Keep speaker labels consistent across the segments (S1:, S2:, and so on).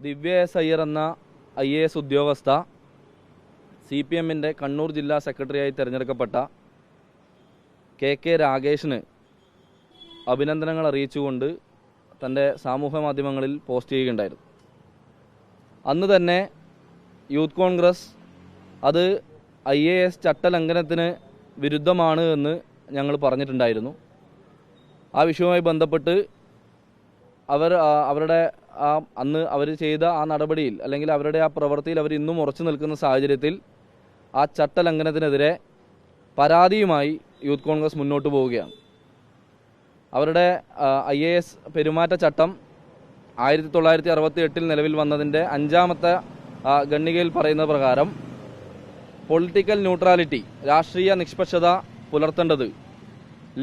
S1: ദിവ്യ S Iyer എന്ന I A S ഉദ്യോഗസ്ഥ C P എമ്മിന്റെ കണ്ണൂർ ജില്ലാ സെക്രട്ടറിയായി തിരഞ്ഞെടുക്കപ്പെട്ട കെ കെ രാഗേഷിന് അഭിനന്ദനങ്ങൾ അറിയിച്ചുകൊണ്ട് തന്റെ സാമൂഹ്യ മാധ്യമങ്ങളിൽ പോസ്റ്റ് ചെയ്യുകയുണ്ടായിരുന്നു അന്ന് തന്നെ യൂത്ത് കോൺഗ്രസ് അത് ഐ എ എസ് ചട്ടലംഘനത്തിന് വിരുദ്ധമാണ് എന്ന് ഞങ്ങൾ പറഞ്ഞിട്ടുണ്ടായിരുന്നു. ആ വിഷയവുമായി ബന്ധപ്പെട്ട് അവർ അവരുടെ ആ അന്ന് അവർ ചെയ്ത ആ നടപടിയിൽ അല്ലെങ്കിൽ അവരുടെ ആ പ്രവൃത്തിയിൽ അവർ ഇന്നും ഉറച്ചു നിൽക്കുന്ന സാഹചര്യത്തിൽ ആ ചട്ടലംഘനത്തിനെതിരെ പരാതിയുമായി യൂത്ത് കോൺഗ്രസ് മുന്നോട്ട് പോവുകയാണ്. അവരുടെ ഐ എ എസ് പെരുമാറ്റച്ചട്ടം ആയിരത്തി തൊള്ളായിരത്തി അറുപത്തി എട്ടിൽ നിലവിൽ വന്നതിന്റെ അഞ്ചാമത്തെ ഗണ്ണികയിൽ പറയുന്ന പ്രകാരം പൊളിറ്റിക്കൽ ന്യൂട്രാലിറ്റി രാഷ്ട്രീയ നിഷ്പക്ഷത പുലർത്തേണ്ടത്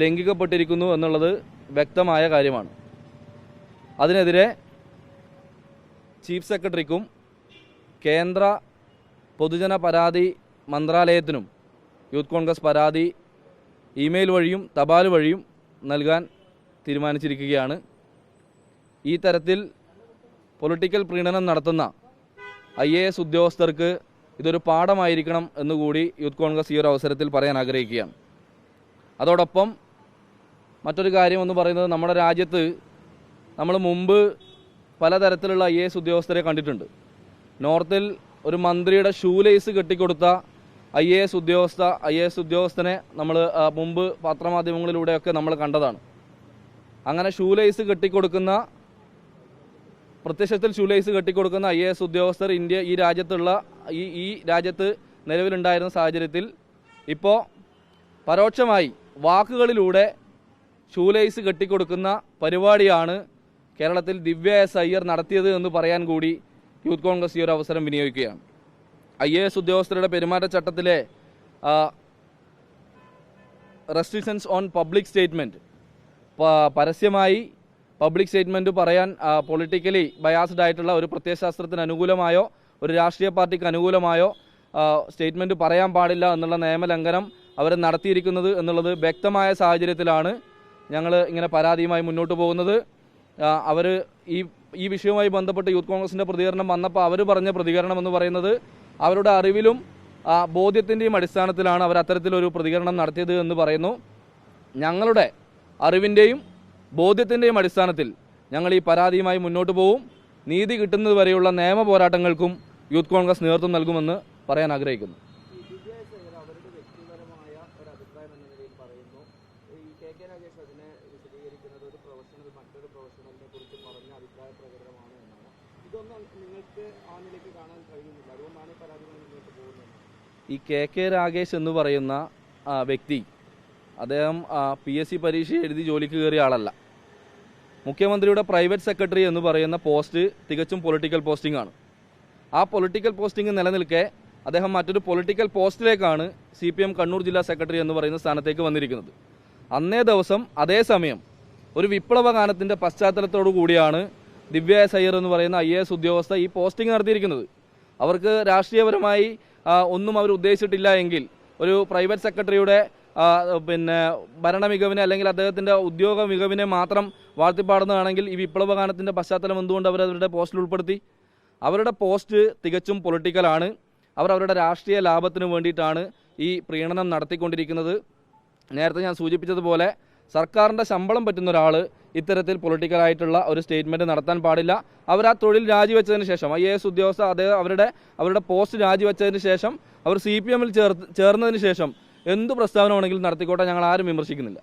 S1: ലംഘിക്കപ്പെട്ടിരിക്കുന്നു എന്നുള്ളത് വ്യക്തമായ കാര്യമാണ്. അതിനെതിരെ ചീഫ് സെക്രട്ടറിക്കും കേന്ദ്ര പൊതുജന പരാതി മന്ത്രാലയത്തിനും യൂത്ത് കോൺഗ്രസ് പരാതി ഇമെയിൽ വഴിയും തപാൽ വഴിയും നൽകാൻ തീരുമാനിച്ചിരിക്കുകയാണ്. ഈ തരത്തിൽ പൊളിറ്റിക്കൽ പ്രീണനം നടത്തുന്ന ഐ എ എസ് ഉദ്യോഗസ്ഥർക്ക് ഇതൊരു പാഠമായിരിക്കണം എന്നുകൂടി യൂത്ത് കോൺഗ്രസ് ഈ ഒരു അവസരത്തിൽ പറയാൻ ആഗ്രഹിക്കുകയാണ്. അതോടൊപ്പം മറ്റൊരു കാര്യം എന്ന് പറയുന്നത് നമ്മുടെ രാജ്യത്ത് നമ്മൾ മുമ്പ് പലതരത്തിലുള്ള ഐ എ എസ് ഉദ്യോഗസ്ഥരെ കണ്ടിട്ടുണ്ട്. നോർത്തിൽ ഒരു മന്ത്രിയുടെ ഷൂ ലേസ് കെട്ടിക്കൊടുത്ത ഐ എ എസ് ഉദ്യോഗസ്ഥ ഐ എ എസ് ഉദ്യോഗസ്ഥനെ നമ്മൾ മുമ്പ് പത്രമാധ്യമങ്ങളിലൂടെയൊക്കെ നമ്മൾ കണ്ടതാണ്. അങ്ങനെ ഷൂ ലേസ് കെട്ടിക്കൊടുക്കുന്ന പ്രത്യക്ഷത്തിൽ ഷൂ ലേസ് കെട്ടിക്കൊടുക്കുന്ന ഐ എ എസ് ഉദ്യോഗസ്ഥർ ഇന്ത്യ ഈ രാജ്യത്തുള്ള ഈ ഈ രാജ്യത്ത് നിലവിലുണ്ടായിരുന്ന സാഹചര്യത്തിൽ ഇപ്പോൾ പരോക്ഷമായി വാക്കുകളിലൂടെ ഷൂലേസ് കെട്ടിക്കൊടുക്കുന്ന പരിപാടിയാണ് കേരളത്തിൽ ദിവ്യ എസ് അയ്യർ നടത്തിയത് എന്ന് പറയാൻ കൂടി യൂത്ത് കോൺഗ്രസ് ഈ ഒരു അവസരം വിനിയോഗിക്കുകയാണ്. ഐ എ എസ് ഉദ്യോഗസ്ഥരുടെ പെരുമാറ്റച്ചട്ടത്തിലെ റെസ്ട്രിക്ഷൻസ് ഓൺ പബ്ലിക് സ്റ്റേറ്റ്മെന്റ് പരസ്യമായി പബ്ലിക് സ്റ്റേറ്റ്മെന്റ് പറയാൻ പൊളിറ്റിക്കലി ബയാസ്ഡ് ആയിട്ടുള്ള ഒരു പ്രത്യയശാസ്ത്രത്തിന് അനുകൂലമായോ ഒരു രാഷ്ട്രീയ പാർട്ടിക്ക് അനുകൂലമായോ സ്റ്റേറ്റ്മെന്റ് പറയാൻ പാടില്ല എന്നുള്ള നിയമലംഘനം അവർ നടത്തിയിരിക്കുന്നത് എന്നുള്ളത് വ്യക്തമായ സാഹചര്യത്തിലാണ് ഞങ്ങൾ ഇങ്ങനെ പരാതിയുമായി മുന്നോട്ട് പോകുന്നത്. അവർ ഈ ഈ വിഷയവുമായി ബന്ധപ്പെട്ട് യൂത്ത് കോൺഗ്രസിന്റെ പ്രതികരണം വന്നപ്പോൾ അവർ പറഞ്ഞ പ്രതികരണം എന്ന് പറയുന്നത് അവരുടെ അറിവിലും ബോധ്യത്തിന്റെയും അടിസ്ഥാനത്തിലാണ് അവർ അത്തരത്തിലൊരു പ്രതികരണം നടത്തിയത് എന്ന് പറയുന്നു. ഞങ്ങളുടെ അറിവിന്റെയും ബോധ്യത്തിന്റെയും അടിസ്ഥാനത്തിൽ ഞങ്ങൾ ഈ പരാതിയുമായി മുന്നോട്ട് പോവും. നീതി കിട്ടുന്നതുവരെയുള്ള നിയമ പോരാട്ടങ്ങൾക്കും യൂത്ത് കോൺഗ്രസ് നേതൃത്വം നൽകുമെന്ന് പറയാൻ ആഗ്രഹിക്കുന്നു
S2: ഈ ദിവ്യ എസ് അയ്യർ അവരുടെ വ്യക്തിപരമായ ഒരു അഭിപ്രായം എന്ന നിലയിൽ പറയുന്നു രാഗേഷ് അതിനെ വിശദീകരിക്കുന്നത് ഒരു പ്രൊഫഷണൽ മറ്റൊരു പ്രൊഫഷണലിനെ കുറിച്ച് പറഞ്ഞ അഭിപ്രായ പ്രകടനമാണ് എന്നാണ്. ഇതൊന്നും നിങ്ങൾക്ക് ആ നിലയ്ക്ക് കാണാൻ കഴിയുന്നില്ല. അതുകൊണ്ടാണ് ഈ പരാതികൾ മുന്നോട്ട് പോകുന്നത്.
S1: ഈ കെ കെ രാഗേഷ് എന്ന് പറയുന്ന വ്യക്തി അദ്ദേഹം പി എസ് സി പരീക്ഷ എഴുതി ജോലിക്ക് കയറിയ ആളല്ല. മുഖ്യമന്ത്രിയുടെ പ്രൈവറ്റ് സെക്രട്ടറി എന്ന് പറയുന്ന പോസ്റ്റ് തികച്ചും പൊളിറ്റിക്കൽ പോസ്റ്റിംഗ് ആണ്. ആ പൊളിറ്റിക്കൽ പോസ്റ്റിംഗ് നിലനിൽക്കെ അദ്ദേഹം മറ്റൊരു പൊളിറ്റിക്കൽ പോസ്റ്റിലേക്കാണ് സി പി എം കണ്ണൂർ ജില്ലാ സെക്രട്ടറി എന്ന് പറയുന്ന സ്ഥാനത്തേക്ക് വന്നിരിക്കുന്നത്. അന്നേ ദിവസം സമയം ഒരു വിപ്ലവ ഗാനത്തിന്റെ പശ്ചാത്തലത്തോടു കൂടിയാണ് ദിവ്യ എസ് അയ്യർ എന്ന് പറയുന്ന ഐ എ എസ് ഉദ്യോഗസ്ഥ ഈ പോസ്റ്റിംഗ് നടത്തിയിരിക്കുന്നത്. അവർക്ക് രാഷ്ട്രീയപരമായി ഒന്നും അവർ ഉദ്ദേശിച്ചിട്ടില്ല എങ്കിൽ ഒരു പ്രൈവറ്റ് സെക്രട്ടറിയുടെ പിന്നെ ഭരണ മികവിനെ അല്ലെങ്കിൽ അദ്ദേഹത്തിന്റെ ഉദ്യോഗ മികവിനെ മാത്രം വാഴ്ത്തിപ്പാടുന്നതാണെങ്കിൽ ഈ വിപ്ലവ ഗാനത്തിന്റെ പശ്ചാത്തലം എന്തുകൊണ്ട് അവർ അവരുടെ പോസ്റ്റിൽ ഉൾപ്പെടുത്തി? അവരുടെ പോസ്റ്റ് തികച്ചും പൊളിറ്റിക്കലാണ്. അവർ അവരുടെ രാഷ്ട്രീയ ലാഭത്തിന് വേണ്ടിയിട്ടാണ് ഈ പ്രീണനം നടത്തിക്കൊണ്ടിരിക്കുന്നത്. നേരത്തെ ഞാൻ സൂചിപ്പിച്ചതുപോലെ സർക്കാരിന്റെ ശമ്പളം പറ്റുന്ന ഒരാൾ ഇത്തരത്തിൽ പൊളിറ്റിക്കലായിട്ടുള്ള ഒരു സ്റ്റേറ്റ്മെന്റ് നടത്താൻ പാടില്ല. അവർ ആ തൊഴിൽ രാജിവെച്ചതിന് ശേഷം ഐ എ എസ് ഉദ്യോഗസ്ഥ അദ്ദേഹം അവരുടെ അവരുടെ പോസ്റ്റ് രാജിവെച്ചതിന് ശേഷം അവർ സി പി എമ്മിൽ ചേർ ചേർന്നതിന് ശേഷം എന്ത് പ്രസ്താവന വേണമെങ്കിലും നടത്തിക്കോട്ടെ ഞങ്ങൾ ആരും വിമർശിക്കുന്നില്ല.